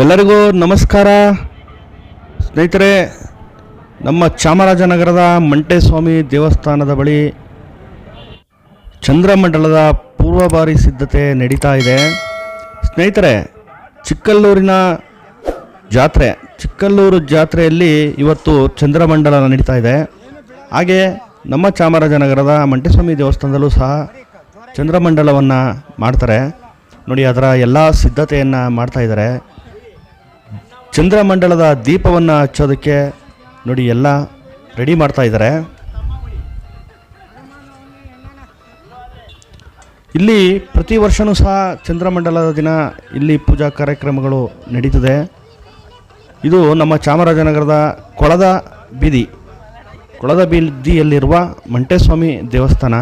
ಎಲ್ಲರಿಗೂ ನಮಸ್ಕಾರ. ಸ್ನೇಹಿತರೆ, ನಮ್ಮ ಚಾಮರಾಜನಗರದ ಮಂಟೇಸ್ವಾಮಿ ದೇವಸ್ಥಾನದ ಬಳಿ ಚಂದ್ರಮಂಡಲದ ಪೂರ್ವಭಾರಿ ಸಿದ್ಧತೆ ನಡೀತಾ ಇದೆ. ಸ್ನೇಹಿತರೆ, ಚಿಕ್ಕಲ್ಲೂರಿನ ಜಾತ್ರೆ, ಚಿಕ್ಕಲ್ಲೂರು ಜಾತ್ರೆಯಲ್ಲಿ ಇವತ್ತು ಚಂದ್ರಮಂಡಲ ನಡೀತಾ ಇದೆ. ಹಾಗೆ ನಮ್ಮ ಚಾಮರಾಜನಗರದ ಮಂಟೇಸ್ವಾಮಿ ದೇವಸ್ಥಾನದಲ್ಲೂ ಸಹ ಚಂದ್ರಮಂಡಲವನ್ನು ಮಾಡ್ತಾರೆ. ನೋಡಿ, ಅದರ ಎಲ್ಲ ಸಿದ್ಧತೆಯನ್ನು ಮಾಡ್ತಾ ಇದ್ದಾರೆ. ಚಂದ್ರಮಂಡಲದ ದೀಪವನ್ನು ಹಚ್ಚೋದಕ್ಕೆ ನೋಡಿ ಎಲ್ಲ ರೆಡಿ ಮಾಡ್ತಾ ಇದ್ದಾರೆ. ಇಲ್ಲಿ ಪ್ರತಿ ವರ್ಷವೂ ಸಹ ಚಂದ್ರಮಂಡಲದ ದಿನ ಇಲ್ಲಿ ಪೂಜಾ ಕಾರ್ಯಕ್ರಮಗಳು ನಡೀತದೆ. ಇದು ನಮ್ಮ ಚಾಮರಾಜನಗರದ ಕೊಳದ ಬೀದಿ, ಕೊಳದ ಬೀದಿಯಲ್ಲಿರುವ ಮಂಟೇಸ್ವಾಮಿ ದೇವಸ್ಥಾನ.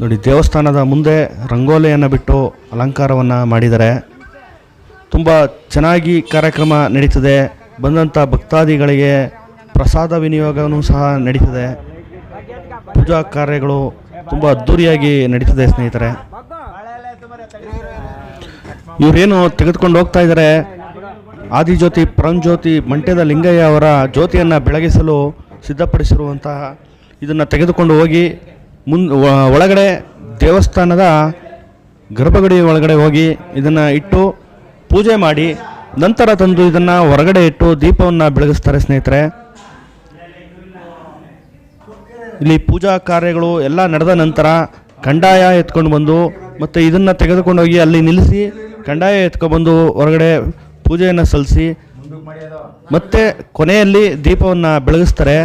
ನೋಡಿ, ದೇವಸ್ಥಾನದ ಮುಂದೆ ರಂಗೋಲಿಯನ್ನು ಬಿಟ್ಟು ಅಲಂಕಾರವನ್ನು ಮಾಡಿದ್ದಾರೆ. ತುಂಬ ಚೆನ್ನಾಗಿ ಕಾರ್ಯಕ್ರಮ ನಡೀತದೆ. ಬಂದಂಥ ಭಕ್ತಾದಿಗಳಿಗೆ ಪ್ರಸಾದ ವಿನಿಯೋಗವೂ ಸಹ ನಡೀತದೆ. ಪೂಜಾ ಕಾರ್ಯಗಳು ತುಂಬ ಅದ್ಧೂರಿಯಾಗಿ ನಡೀತದೆ, ಸ್ನೇಹಿತರೆ. ಇವರೇನು ತೆಗೆದುಕೊಂಡು ಹೋಗ್ತಾ ಇದ್ದಾರೆ? ಆದಿಜ್ಯೋತಿ ಪರಂಜ್ಯೋತಿ ಮಂಟ್ಯದ ಲಿಂಗಯ್ಯ ಅವರ ಜ್ಯೋತಿಯನ್ನು ಬೆಳಗಿಸಲು ಸಿದ್ಧಪಡಿಸಿರುವಂತಹ ಇದನ್ನು ತೆಗೆದುಕೊಂಡು ಹೋಗಿ ಮುನ್ ಒಳಗಡೆ ದೇವಸ್ಥಾನದ ಗರ್ಭಗುಡಿ ಒಳಗಡೆ ಹೋಗಿ ಇದನ್ನು ಇಟ್ಟು ಪೂಜೆ ಮಾಡಿ, ನಂತರ ತಂದು ಇದನ್ನು ಹೊರಗಡೆ ಇಟ್ಟು ದೀಪವನ್ನು ಬೆಳಗಿಸ್ತಾರೆ ಸ್ನೇಹಿತರೆ. ಇಲ್ಲಿ ಪೂಜಾ ಕಾರ್ಯಗಳು ಎಲ್ಲ ನಡೆದ ನಂತರ ಕಂಡಾಯ ಎತ್ಕೊಂಡು ಬಂದು ಮತ್ತು ಇದನ್ನು ತೆಗೆದುಕೊಂಡು ಹೋಗಿ ಅಲ್ಲಿ ನಿಲ್ಲಿಸಿ ಕಂಡಾಯ ಎತ್ಕೊಬಂದು ಹೊರಗಡೆ ಪೂಜೆಯನ್ನು ಸಲ್ಲಿಸಿ ಮತ್ತೆ ಕೊನೆಯಲ್ಲಿ ದೀಪವನ್ನು ಬೆಳಗಿಸ್ತಾರೆ.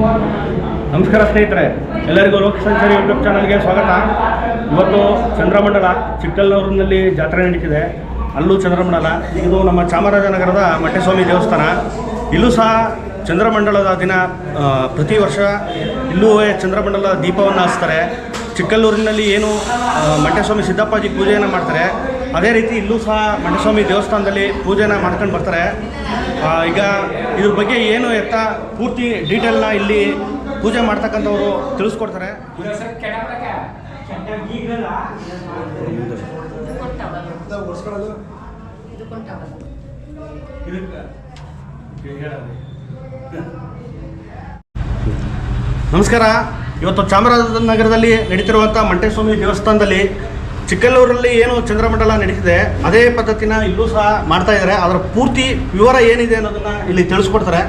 ನಮಸ್ಕಾರ ಸ್ನೇಹಿತರೆ, ಎಲ್ಲರಿಗೂ ಲೋಕ ಸಂಚಾರಿ ಯೂಟ್ಯೂಬ್ ಚಾನಲ್ಗೆ ಸ್ವಾಗತ. ಇವತ್ತು ಚಂದ್ರಮಂಡಲ ಚಿಕ್ಕಲ್ಲೂರಿನಲ್ಲಿ ಜಾತ್ರೆ ನಡೀತಿದೆ. ಅಲ್ಲೂ ಚಂದ್ರಮಂಡಲ, ಇದು ನಮ್ಮ ಚಾಮರಾಜನಗರದ ಮಟ್ಟೆಸ್ವಾಮಿ ದೇವಸ್ಥಾನ. ಇಲ್ಲೂ ಸಹ ಚಂದ್ರಮಂಡಲದ ದಿನ ಪ್ರತಿ ವರ್ಷ ಇಲ್ಲೂ ಚಂದ್ರಮಂಡಲ ದೀಪವನ್ನು ಹಚ್ತಾರೆ. ಚಿಕ್ಕಲ್ಲೂರಿನಲ್ಲಿ ಏನು ಮಂಟೆಸ್ವಾಮಿ ಸಿದ್ದಪ್ಪಾಜಿ ಪೂಜೆಯನ್ನು ಮಾಡ್ತಾರೆ. ಅದೇ ರೀತಿ ಇಲ್ಲೂ ಸಹ ಮಂಟೇಸ್ವಾಮಿ ದೇವಸ್ಥಾನದಲ್ಲಿ ಪೂಜೆನ ಮಾಡ್ಕೊಂಡು ಬರ್ತಾರೆ. ಈಗ ಇದ್ರ ಬಗ್ಗೆ ಏನು ಎತ್ತ ಪೂರ್ತಿ ಡೀಟೇಲ್ನ ಇಲ್ಲಿ ಪೂಜೆ ಮಾಡ್ತಕ್ಕಂಥವ್ರು ತಿಳಿಸ್ಕೊಡ್ತಾರೆ. ನಮಸ್ಕಾರ. ಇವತ್ತು ಚಾಮರಾಜನಗರದಲ್ಲಿ ನಡೀತಿರುವಂಥ ಮಂಟೇಸ್ವಾಮಿ ದೇವಸ್ಥಾನದಲ್ಲಿ ಚಿಕ್ಕಲ್ಲೂರಲ್ಲಿ ಏನು ಚಂದ್ರಮಂಡಲ ನಡೀತಿದೆ, ಅದೇ ಪದ್ಧತಿನ ಇಲ್ಲೂ ಸಹ ಮಾಡ್ತಾ ಇದ್ದಾರೆ. ಅದರ ಪೂರ್ತಿ ವಿವರ ಏನಿದೆ ಅನ್ನೋದನ್ನ ಇಲ್ಲಿ ತಿಳಿಸ್ಕೊಡ್ತಾರೆ.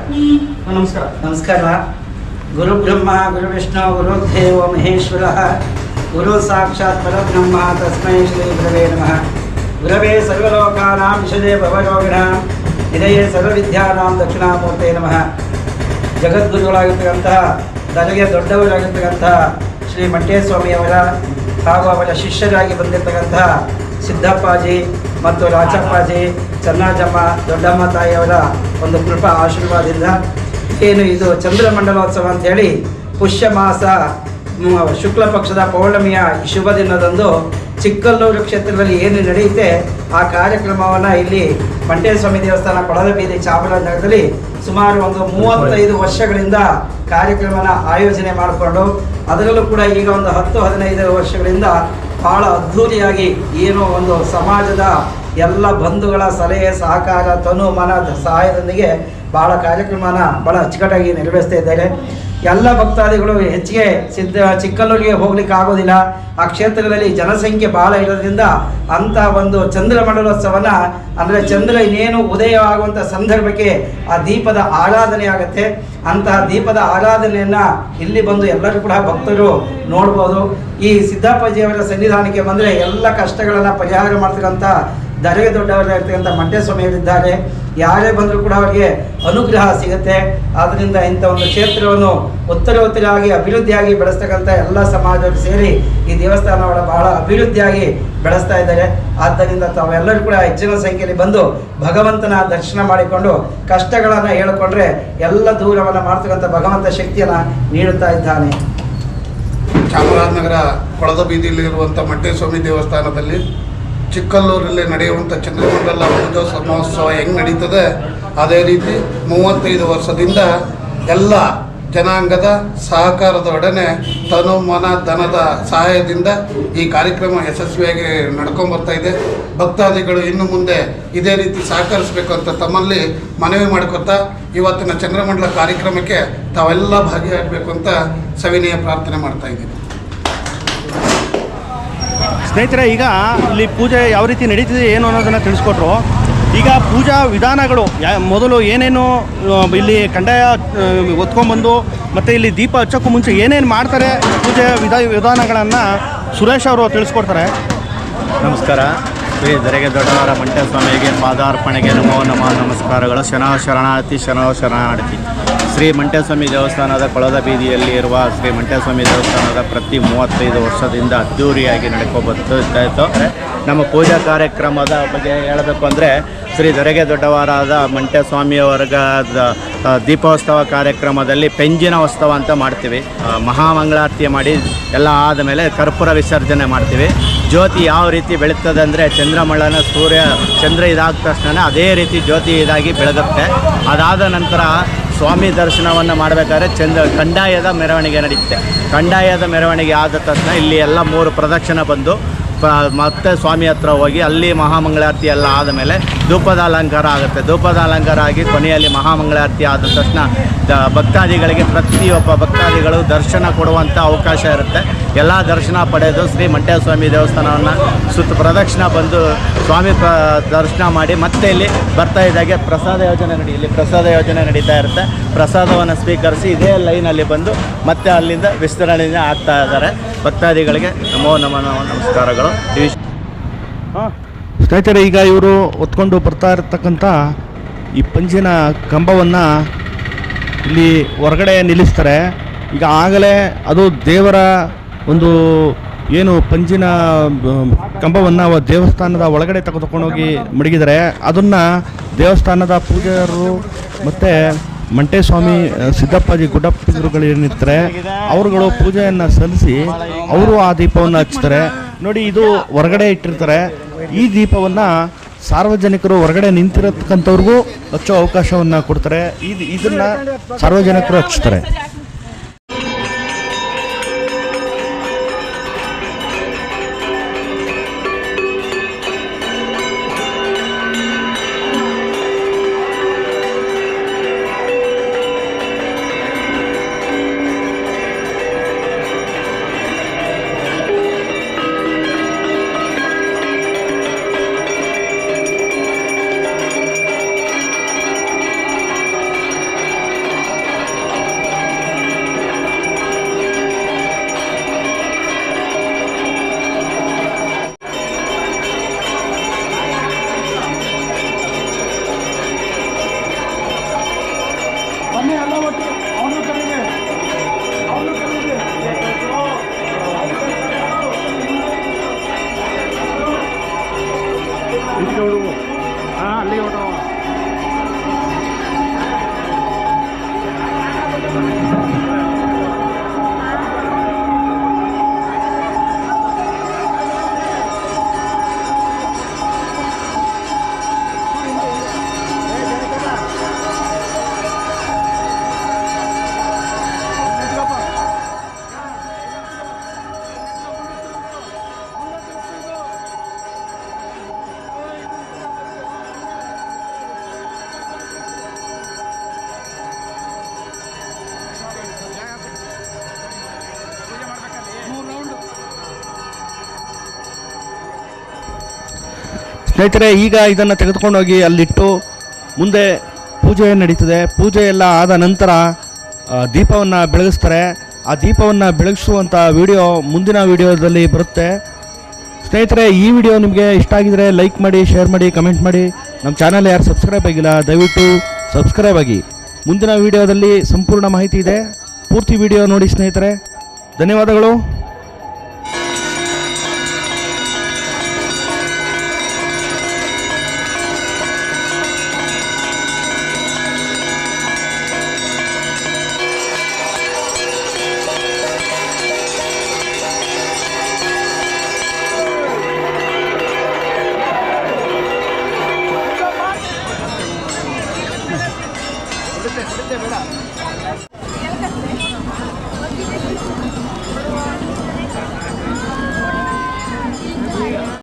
ನಮಸ್ಕಾರ. ನಮಸ್ಕಾರ. ಗುರು ಬ್ರಹ್ಮ, ಗುರು ವಿಷ್ಣು, ಗುರು ದೇವ, ಮಹೇಶ್ವರ, ಗುರು ಸಾಕ್ಷಾತ್ ಪರಬ್ರಹ್ಮ, ತಸ್ಮೈ ಶ್ರೀ ಗುರವೇ ನಮಃ. ಗುರವೇ ಸರ್ವಲೋಕಾನಾಂ ವಿಷದೇ ಭವರೋಗಿಣಾಂ ಇದೆಯೇ ಸರ್ವವಿದ್ಯಾನಾಂ ದಕ್ಷಿಣಾಮೂರ್ತೆ ನಮಃ. ಜಗದ್ಗುರುಗಳಾಗಿರ್ತಕ್ಕಂತಹ ನನಗೆ ದೊಡ್ಡವರಾಗಿರ್ತಕ್ಕಂತಹ ಶ್ರೀ ಮಂಟೇಸ್ವಾಮಿಯವರ ಹಾಗೂ ಅವರ ಶಿಷ್ಯರಾಗಿ ಬಂದಿರತಕ್ಕಂತಹ ಸಿದ್ದಪ್ಪಾಜಿ ಮತ್ತು ರಾಚಪ್ಪಾಜಿ ಚನ್ನಾಜಮ್ಮ, ದೊಡ್ಡಮ್ಮ ತಾಯಿಯವರ ಒಂದು ಕೃಪಾ ಆಶೀರ್ವಾದದಿಂದ ಏನು ಇದು ಚಂದ್ರಮಂಡಲೋತ್ಸವ ಅಂತೇಳಿ ಪುಷ್ಯ ಮಾಸ ಶುಕ್ಲ ಪಕ್ಷದ ಪೌರ್ಣಮಿಯ ಶುಭ ದಿನದಂದು ಚಿಕ್ಕಲ್ಲೂರು ಕ್ಷೇತ್ರದಲ್ಲಿ ಏನು ನಡೆಯುತ್ತೆ ಆ ಕಾರ್ಯಕ್ರಮವನ್ನು ಇಲ್ಲಿ ಮಂಟೇಸ್ವಾಮಿ ದೇವಸ್ಥಾನ ಕೊಳದ ಬೀದಿ ಚಾಮರಾಜನಗರದಲ್ಲಿ ಸುಮಾರು ಒಂದು ಮೂವತ್ತೈದು ವರ್ಷಗಳಿಂದ ಕಾರ್ಯಕ್ರಮನ ಆಯೋಜನೆ ಮಾಡಿಕೊಂಡು, ಅದರಲ್ಲೂ ಕೂಡ ಈಗ ಒಂದು ಹತ್ತು, ಹದಿನೈದು ವರ್ಷಗಳಿಂದ ಬಹಳ ಅದ್ಧೂರಿಯಾಗಿ ಏನೋ ಒಂದು ಸಮಾಜದ ಎಲ್ಲ ಬಂಧುಗಳ ಸಲಹೆ, ಸಹಕಾರ, ತನು, ಮನ, ಸಹಾಯದೊಂದಿಗೆ ಬಹಳ ಕಾರ್ಯಕ್ರಮನ ಬಹಳ ಅಚ್ಚುಕಟ್ಟಾಗಿ ನೆರವೇರಿಸ್ತಾ ಇದ್ದಾರೆ. ಎಲ್ಲ ಭಕ್ತಾದಿಗಳು ಹೆಚ್ಚಿಗೆ ಸಿದ್ಧ, ಚಿಕ್ಕಲ್ಲೂರಿಗೆ ಹೋಗ್ಲಿಕ್ಕೆ ಆಗೋದಿಲ್ಲ. ಆ ಕ್ಷೇತ್ರದಲ್ಲಿ ಜನಸಂಖ್ಯೆ ಬಹಳ ಇರೋದ್ರಿಂದ ಅಂತ ಒಂದು ಚಂದ್ರ ಮಂಡಲೋತ್ಸವನ ಅಂದರೆ ಚಂದ್ರ ಇನ್ನೇನು ಉದಯ ಆಗುವಂಥ ಸಂದರ್ಭಕ್ಕೆ ಆ ದೀಪದ ಆರಾಧನೆ ಆಗುತ್ತೆ. ಅಂತಹ ದೀಪದ ಆರಾಧನೆಯನ್ನು ಇಲ್ಲಿ ಬಂದು ಎಲ್ಲರೂ ಕೂಡ ಭಕ್ತರು ನೋಡ್ಬೋದು. ಈ ಸಿದ್ದಪ್ಪಾಜಿಯವರ ಸನ್ನಿಧಾನಕ್ಕೆ ಬಂದರೆ ಎಲ್ಲ ಕಷ್ಟಗಳನ್ನು ಪರಿಹಾರ ಮಾಡ್ತಕ್ಕಂಥ ದರೆಗೆ ದೊಡ್ಡವರಾಗಿರ್ತಕ್ಕಂಥ ಮಂಡ್ಯಸ್ವಾಮಿಯವರಿದ್ದಾರೆ ಯಾರೇ ಬಂದರೂ ಕೂಡ ಅವರಿಗೆ ಅನುಗ್ರಹ ಸಿಗುತ್ತೆ. ಆದ್ದರಿಂದ ಇಂಥ ಒಂದು ಕ್ಷೇತ್ರವನ್ನು ಉತ್ತರೋತ್ತರಾಗಿ ಅಭಿವೃದ್ಧಿಯಾಗಿ ಬೆಳೆಸ್ತಕ್ಕಂಥ ಎಲ್ಲ ಸಮಾಜವರು ಸೇರಿ ಈ ದೇವಸ್ಥಾನವನ್ನು ಬಹಳ ಅಭಿವೃದ್ಧಿಯಾಗಿ ಬೆಳೆಸ್ತಾ ಇದ್ದಾರೆ. ಆದ್ದರಿಂದ ತಾವೆಲ್ಲರೂ ಕೂಡ ಹೆಚ್ಚಿನ ಸಂಖ್ಯೆಯಲ್ಲಿ ಬಂದು ಭಗವಂತನ ದರ್ಶನ ಮಾಡಿಕೊಂಡು ಕಷ್ಟಗಳನ್ನು ಹೇಳಿಕೊಂಡ್ರೆ ಎಲ್ಲ ದೂರವನ್ನು ಮಾಡ್ತಕ್ಕಂಥ ಭಗವಂತ ಶಕ್ತಿಯನ್ನು ನೀಡುತ್ತಾ ಇದ್ದಾನೆ. ಚಾಮರಾಜನಗರ ಕೊಳದ ಬೀದಿಯಲ್ಲಿರುವಂಥ ಮಂಟೇಸ್ವಾಮಿ ದೇವಸ್ಥಾನದಲ್ಲಿ ಚಿಕ್ಕಲ್ಲೂರಲ್ಲಿ ನಡೆಯುವಂಥ ಚಂದ್ರಮಂಡಲ ಪೂಜೋತ್ಸವ ಮಹೋತ್ಸವ ಹೆಂಗೆ ನಡೀತದೆ? ಅದೇ ರೀತಿ ಮೂವತ್ತೈದು ವರ್ಷದಿಂದ ಎಲ್ಲ ಜನಾಂಗದ ಸಹಕಾರದೊಡನೆ ತನು ಮನ ಧನದ ಸಹಾಯದಿಂದ ಈ ಕಾರ್ಯಕ್ರಮ ಯಶಸ್ವಿಯಾಗಿ ನಡ್ಕೊಂಬರ್ತಾ ಇದೆ. ಭಕ್ತಾದಿಗಳು ಇನ್ನು ಮುಂದೆ ಇದೇ ರೀತಿ ಸಹಕರಿಸಬೇಕು ಅಂತ ತಮ್ಮಲ್ಲಿ ಮನವಿ ಮಾಡ್ಕೊತಾ ಇವತ್ತಿನ ಚಂದ್ರಮಂಡಲ ಕಾರ್ಯಕ್ರಮಕ್ಕೆ ತಾವೆಲ್ಲ ಭಾಗಿಯಾಗಬೇಕು ಅಂತ ಸವಿನಯ ಪ್ರಾರ್ಥನೆ ಮಾಡ್ತಾ ಇದ್ದೀನಿ. ಸ್ನೇಹಿತರೆ, ಈಗ ಇಲ್ಲಿ ಪೂಜೆ ಯಾವ ರೀತಿ ನಡೀತಿದೆ, ಏನು ಅನ್ನೋದನ್ನು ತಿಳಿಸ್ಕೊಟ್ರು. ಈಗ ಪೂಜಾ ವಿಧಾನಗಳು ಮೊದಲು ಏನೇನು ಇಲ್ಲಿ ಕಂಡಾಯ ಒತ್ಕೊಂಡ್ಬಂದು ಮತ್ತು ಇಲ್ಲಿ ದೀಪ ಹಚ್ಚೋಕ್ಕೂ ಮುಂಚೆ ಏನೇನು ಮಾಡ್ತಾರೆ ಪೂಜೆ ವಿಧ, ವಿಧಾನಗಳನ್ನು ಸುರೇಶ್ ಅವರು ತಿಳಿಸ್ಕೊಡ್ತಾರೆ. ನಮಸ್ಕಾರ. ಶ್ರೀ ದರೆಗೆ ದೊಡ್ಡವರ ಮಂಟೆ ಸ್ವಾಮಿಗೆ ಪಾದಾರ್ಪಣೆಗೆ ನಮೋ ನಮ ನಮಸ್ಕಾರಗಳು. ಶನ ಶರಣಾರ್ಥಿ ಶನ ಶರಣಾರ್ಥಿ. ಶ್ರೀ ಮಂಟೇಸ್ವಾಮಿ ದೇವಸ್ಥಾನದ ಕೊಳದ ಬೀದಿಯಲ್ಲಿ ಇರುವ ಶ್ರೀ ಮಂಟೇಸ್ವಾಮಿ ದೇವಸ್ಥಾನದ ಪ್ರತಿ ಮೂವತ್ತೈದು ವರ್ಷದಿಂದ ಅದ್ಧೂರಿಯಾಗಿ ನಡ್ಕೊಬರ್ತಾ ಇತ್ತು ನಮ್ಮ ಪೂಜಾ ಕಾರ್ಯಕ್ರಮದ ಬಗ್ಗೆ ಹೇಳಬೇಕು ಅಂದರೆ ಶ್ರೀ ದೊರೆಗೆ ದೊಡ್ಡವರಾದ ಮಂಟೇಸ್ವಾಮಿಯವರ್ಗ ದೀಪೋತ್ಸವ ಕಾರ್ಯಕ್ರಮದಲ್ಲಿ ಪೆಂಜಿನ ಉತ್ಸವ ಅಂತ ಮಾಡ್ತೀವಿ. ಮಹಾಮಂಗಳಾರತಿ ಮಾಡಿ ಎಲ್ಲ ಆದಮೇಲೆ ಕರ್ಪೂರ ವಿಸರ್ಜನೆ ಮಾಡ್ತೀವಿ. ಜ್ಯೋತಿ ಯಾವ ರೀತಿ ಬೆಳೀತದೆ ಅಂದರೆ ಚಂದ್ರಮಳ್ಳನ ಸೂರ್ಯ ಚಂದ್ರ ಇದಾದ ತಕ್ಷಣ ಅದೇ ರೀತಿ ಜ್ಯೋತಿ ಇದಾಗಿ ಬೆಳಗುತ್ತೆ. ಅದಾದ ನಂತರ ಸ್ವಾಮಿ ದರ್ಶನವನ್ನು ಮಾಡಬೇಕಾದ್ರೆ ಚಂದ್ರ ಕಂದಾಯದ ಮೆರವಣಿಗೆ ನಡೆಯುತ್ತೆ ಕಂದಾಯದ ಮೆರವಣಿಗೆ ಆದ ತಕ್ಷಣ ಇಲ್ಲಿ ಎಲ್ಲ ಮೂರು ಪ್ರದಕ್ಷಿಣೆ ಬಂದು ಮತ್ತೆ ಸ್ವಾಮಿ ಹತ್ರ ಹೋಗಿ ಅಲ್ಲಿ ಮಹಾಮಂಗಳಾರತಿ ಎಲ್ಲ ಆದಮೇಲೆ ಧೂಪದ ಅಲಂಕಾರ ಆಗುತ್ತೆ. ಧೂಪದ ಅಲಂಕಾರ ಆಗಿ ಕೊನೆಯಲ್ಲಿ ಮಹಾಮಂಗಳಾರತಿ ಆದ ತಕ್ಷಣ ಭಕ್ತಾದಿಗಳಿಗೆ ಪ್ರತಿಯೊಬ್ಬ ಭಕ್ತಾದಿಗಳು ದರ್ಶನ ಕೊಡುವಂಥ ಅವಕಾಶ ಇರುತ್ತೆ. ಎಲ್ಲ ದರ್ಶನ ಪಡೆದು ಶ್ರೀ ಮಂಟೇಸ್ವಾಮಿ ದೇವಸ್ಥಾನವನ್ನು ಸುತ್ತ ಪ್ರದಕ್ಷಿಣ ಬಂದು ಸ್ವಾಮಿ ಪ್ರ ದರ್ಶನ ಮಾಡಿ ಮತ್ತೆ ಇಲ್ಲಿ ಬರ್ತಾ ಇದ್ದಾಗೆ ಪ್ರಸಾದ ಯೋಜನೆ ನಡಿ, ಇಲ್ಲಿ ಪ್ರಸಾದ ಯೋಜನೆ ನಡೀತಾ ಇರುತ್ತೆ. ಪ್ರಸಾದವನ್ನು ಸ್ವೀಕರಿಸಿ ಇದೇ ಲೈನಲ್ಲಿ ಬಂದು ಮತ್ತೆ ಅಲ್ಲಿಂದ ವಿಸ್ತರಣೆ ಆಗ್ತಾ ಇದ್ದಾರೆ. ಭಕ್ತಾದಿಗಳಿಗೆ ನಮೋ ನಮೋ ನಮೋ ನಮಸ್ಕಾರಗಳು. ಸ್ನೇಹಿತರೆ, ಈಗ ಇವರು ಹೊತ್ಕೊಂಡು ಬರ್ತಾ ಇರತಕ್ಕಂಥ ಈ ಪಂಜಿನ ಕಂಬವನ್ನು ಇಲ್ಲಿ ಹೊರಗಡೆ ನಿಲ್ಲಿಸ್ತಾರೆ. ಈಗ ಆಗಲೇ ಅದು ದೇವರ ಒಂದು ಏನು ಪಂಜಿನ ಕಂಬವನ್ನು ದೇವಸ್ಥಾನದ ಒಳಗಡೆ ತೆಗೆದುಕೊಂಡೋಗಿ ಮಡಗಿದರೆ ಅದನ್ನು ದೇವಸ್ಥಾನದ ಪೂಜಾರರು ಮತ್ತು ಮಂಟೇಸ್ವಾಮಿ ಸಿದ್ದಪ್ಪಾಜಿ ಗುಡ್ಡಪ್ಪಗಳು ಏನಿರ್ತಾರೆ ಅವರುಗಳು ಪೂಜೆಯನ್ನು ಸಲ್ಲಿಸಿ ಅವರು ಆ ದೀಪವನ್ನು ಹಚ್ತಾರೆ. ನೋಡಿ ಇದು ಹೊರಗಡೆ ಇಟ್ಟಿರ್ತಾರೆ. ಈ ದೀಪವನ್ನು ಸಾರ್ವಜನಿಕರು ಹೊರಗಡೆ ನಿಂತಿರತಕ್ಕಂಥವ್ರಿಗೂ ಹಚ್ಚೋ ಅವಕಾಶವನ್ನು ಕೊಡ್ತಾರೆ. ಇದು ಇದನ್ನು ಸಾರ್ವಜನಿಕರು ಹಚ್ತಾರೆ. ಸ್ನೇಹಿತರೆ, ಈಗ ಇದನ್ನು ತೆಗೆದುಕೊಂಡೋಗಿ ಅಲ್ಲಿಟ್ಟು ಮುಂದೆ ಪೂಜೆ ನಡೀತದೆ. ಪೂಜೆ ಎಲ್ಲ ಆದ ನಂತರ ದೀಪವನ್ನು ಬೆಳಗಿಸ್ತಾರೆ. ಆ ದೀಪವನ್ನು ಬೆಳಗಿಸುವಂಥ ವಿಡಿಯೋ ಮುಂದಿನ ವಿಡಿಯೋದಲ್ಲಿ ಬರುತ್ತೆ. ಸ್ನೇಹಿತರೆ, ಈ ವಿಡಿಯೋ ನಿಮಗೆ ಇಷ್ಟ ಆಗಿದರೆ ಲೈಕ್ ಮಾಡಿ, ಶೇರ್ ಮಾಡಿ, ಕಮೆಂಟ್ ಮಾಡಿ. ನಮ್ಮ ಚಾನಲ್ ಯಾರು ಸಬ್ಸ್ಕ್ರೈಬ್ ಆಗಿಲ್ಲ, ದಯವಿಟ್ಟು ಸಬ್ಸ್ಕ್ರೈಬ್ ಆಗಿ. ಮುಂದಿನ ವಿಡಿಯೋದಲ್ಲಿ ಸಂಪೂರ್ಣ ಮಾಹಿತಿ ಇದೆ. ಪೂರ್ತಿ ವಿಡಿಯೋ ನೋಡಿ ಸ್ನೇಹಿತರೆ. ಧನ್ಯವಾದಗಳು.